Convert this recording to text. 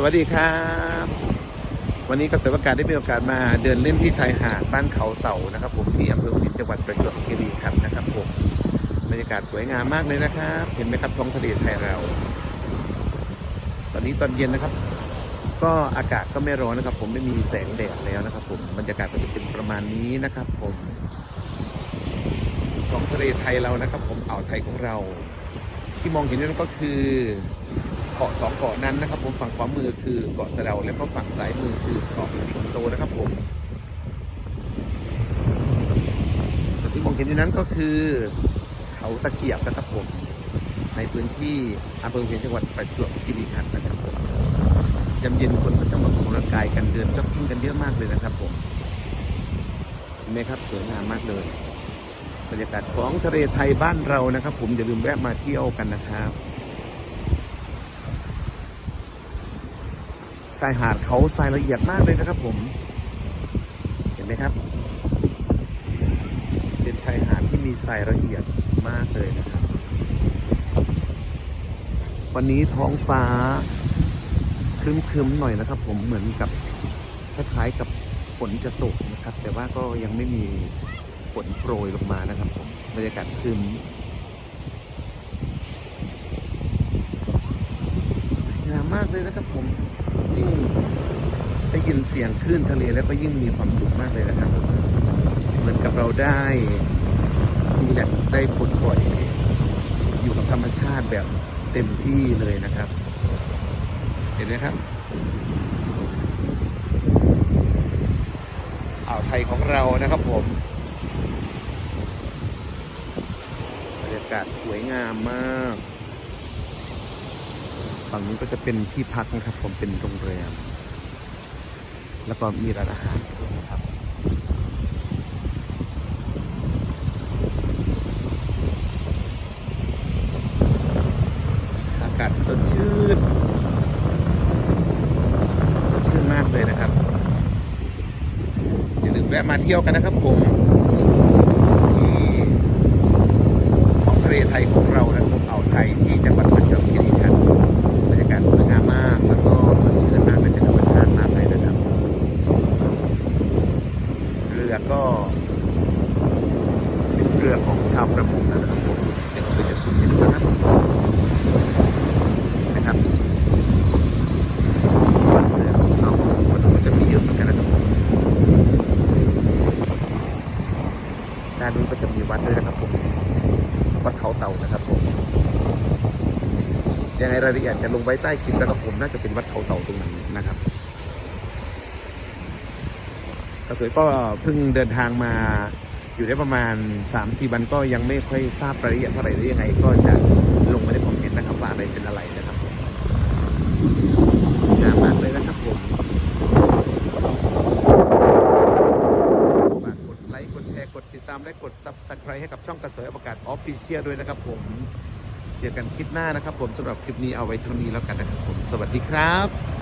สวัสดีครับ วันนี้เกษตรกรได้มีโอกาสมาเดินเล่นที่ชายหาดบ้านเขาเต่านะครับ ผมที่อำเภอพินจังหวัดประจวบคีรีขันธ์นะครับผมบรรยากาศสวยงามมากเลยนะครับ เห็นไหมครับท้องทะเลไทยเรา ตอนนี้ตอนเย็นนะครับ ก็อากาศก็ไม่ร้อนนะครับ ผมไม่มีแสงแดดแล้วนะครับ ผมบรรยากาศก็จะเป็นประมาณนี้นะครับ ผมท้องทะเลไทยเรานะครับ ผมอ่าวไทยของเรา ที่มองเห็นนั่นก็คือ เกาะสองเกาะนั้นนะครับ ผมฝั่งขวามือคือเกาะสะเดาแล้วก็ฝั่งซ้ายมือคือเกาะสิงโตนะครับผมส่วนที่มองเห็นอยู่นั้นก็คือ เขาตะเกียบนะครับผมในพื้นที่อำเภอเวียงจังหวัดประจวบคีรีขันธ์นะครับผมยามเย็นคนก็จะมาออกกำลังกายกันเดินจ็อกกิ้งกันเยอะมากเลยนะครับผมเห็นไหมครับสวยงามมากเลยบรรยากาศของทะเลไทยบ้านเรานะครับ ผมอย่าลืมแวะมาเที่ยวกันนะครับ ชายหาดเขาทรายละเอียดมากเลยนะครับ ผม เห็นไหมครับ เป็นชายหาดที่มีทรายละเอียดมากเลยนะครับ วันนี้ท้องฟ้าครึ้มๆหน่อยนะครับ ผมเหมือนกับคล้ายๆกับฝนจะตกนะครับ แต่ว่าก็ยังไม่มีฝนโปรยลงมานะครับ ผมบรรยากาศครึ้มสวยงามากเลยนะครับผมยิ่งได้ยินเสียงคลื่นทะเลแล้วก็ยิ่งมีความสุขมากเลยนะครับ เหมือนกับเราได้มีแหละได้ปลดปล่อยอยู่กับธรรมชาติแบบเต็มที่เลยนะครับ เห็นไหมครับอ่าวไทยของเรานะครับผมบรรยากาศสวยงามมาก ฝั่งนี้ก็จะเป็นที่พักนะครับ ผมเป็นโรงแรม แล้วก็มีร้านอาหารด้วยนะครับอากาศสดชื่นสดชื่นมากเลยนะครับอย่าลืมแวะมาเที่ยวกันนะครับผมที่ของทะเลไทยของเรานะครับอ่าวไทยที่จังหวัดประจวบคีรีขันธ์บรรยากาศสวยงามมาก แล้วก็สดชื่นมากเลยเป็นธรรมชาติมากเลยนะครับ เรือก็เป็นเรือของชาวประมงนะครับผมเดี๋ยวเราจะสุดเห็นนะครับนะครับเรือของชาวประมงมันก็จะมีเยอะเหมือนกันนะครับผมด้านนู้นก็จะมีวัดด้วยนะครับผมวัดเขาเต่านะครับผมยังไงรายละเอียดจะลงไว้ใต้คลิปแล้วครับผมน่าจะเป็นวัดเขาเต่าตรงนั้นนะครับ กระสวยก็เพิ่งเดินทางมาอยู่ได้ประมาณ 3-4วันก็ยังไม่ค่อยทราบรายละเอียดเท่าไหร่หรือยังไง ก็จะลงมาในคอมเมนต์นะครับว่าอะไรเป็นอะไรนะครับงามมากเลยนะครับผมฝากกดไลค์กดแชร์กดติดตามและกด Subscribe ให้กับช่องกระสอยอวกาศออฟฟิเชียลด้วยนะครับผม เจอกันคลิปหน้านะครับผมสำหรับคลิปนี้เอาไว้เท่านี้แล้วกันนะครับผม สวัสดีครับ